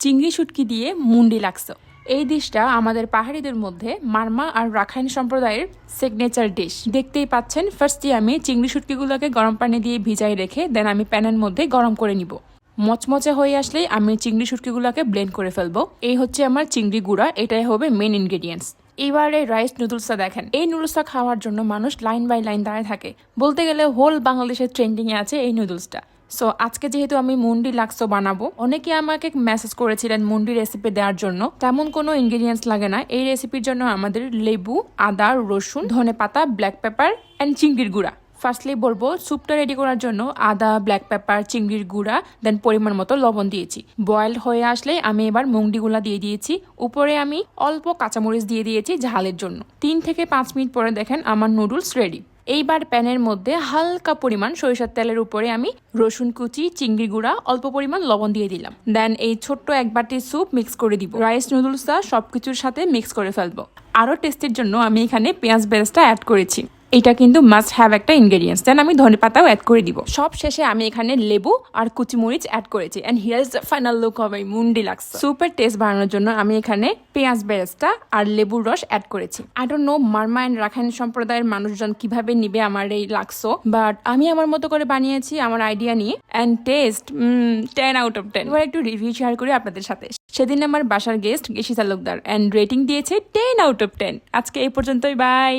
চিংড়ি শুটকি দিয়ে মুন্ডি লাগছে। এই ডিশটা আমাদের পাহাড়িদের মধ্যে মারমা আর রাখাইন সম্প্রদায়ের সিগনেচার ডিশ দেখতেই পাচ্ছেন ফার্স্টে আমি চিংড়ি শুটকিগুলোকে গরম পানি দিয়ে ভিজাই রেখে দেন আমি প্যানের মধ্যে গরম করে নিব। মচমচে হয়ে আসলেই আমি চিংড়ি শুটকিগুলোকে ব্লেন্ড করে ফেলব। এই হচ্ছে আমার চিংড়ি গুঁড়া, এটাই হবে মেন ইনগ্রেডিয়েন্টস এবার এই রাইস নুডলসটা দেখেন। এই নুডলসটা খাওয়ার জন্য মানুষ লাইন বাই লাইন দাঁড়ায় থাকে। বলতে গেলে হোল বাংলাদেশের ট্রেন্ডিংয়ে আছে এই নুডলসটা সো আজকে যেহেতু আমি মুন্ডি লাক্সো বানাবো, অনেকে আমাকে মেসেজ করেছিলেন মুন্ডি রেসিপি দেওয়ার জন্য। তেমন কোনো ইনগ্রিডিয়েন্টস লাগে না। এই রেসিপির জন্য আমাদের লেবু, আদা, রসুন, ধনে পাতা ব্ল্যাক পেপার অ্যান্ড চিংড়ির গুঁড়া। ফার্স্টলি বলব স্যুপটা রেডি করার জন্য আদা ব্ল্যাক পেপার চিংড়ির গুঁড়া দেন পরিমাণ মতো লবণ দিয়েছি। বয়েল হয়ে আসলে আমি এবার মুংডিগুলা দিয়ে দিয়েছি। উপরে আমি অল্প কাঁচামরিচ দিয়ে দিয়েছি ঝালের জন্য। তিন থেকে পাঁচ মিনিট পরে দেখেন আমার নুডলস রেডি এইবার প্যানের মধ্যে হালকা পরিমাণ সরিষার তেলের উপরে আমি রসুন কুচি, চিংড়ি গুঁড়া, অল্প পরিমাণ লবণ দিয়ে দিলাম। দেন এই ছোট্ট এক বাটি স্যুপ মিক্স করে দিব। রাইস নুডলসটা সবকিছুর সাথে মিক্স করে ফেলব। আরও টেস্টের জন্য আমি এখানে পেঁয়াজ বেরেস্টা অ্যাড করেছি। এটা কিন্তু মাস্ট হ্যাভ একটা ইনগ্রেডিয়েন্টস দেন আমি ধনে পাতাও অ্যাড করে দিব। সব শেষে আমি এখানে লেবু আর কুচিমরিচ অ্যাড করেছি। And here is the final look of এই মুন্ডি লাক্স সুপার টেস্ট বাড়ানোর জন্য আমি এখানে পেঁয়াজ বেরেস্তা আর লেবুর রস অ্যাড করেছি। I don't know Marma and Rakhine সম্প্রদায়ের মানুষজন কীভাবে নিবে আমার এই লাক্সো বাট আমি আমার মতো করে বানিয়েছি আমার আইডিয়া নিয়ে। And taste ten out of ten এবার একটু রিভিউ শেয়ার করি আপনাদের সাথে। সেদিন আমার বাসার guest Geshi Talukdar and rating দিয়েছে টেন আউট অফ টেন আজকে এই পর্যন্তই বাই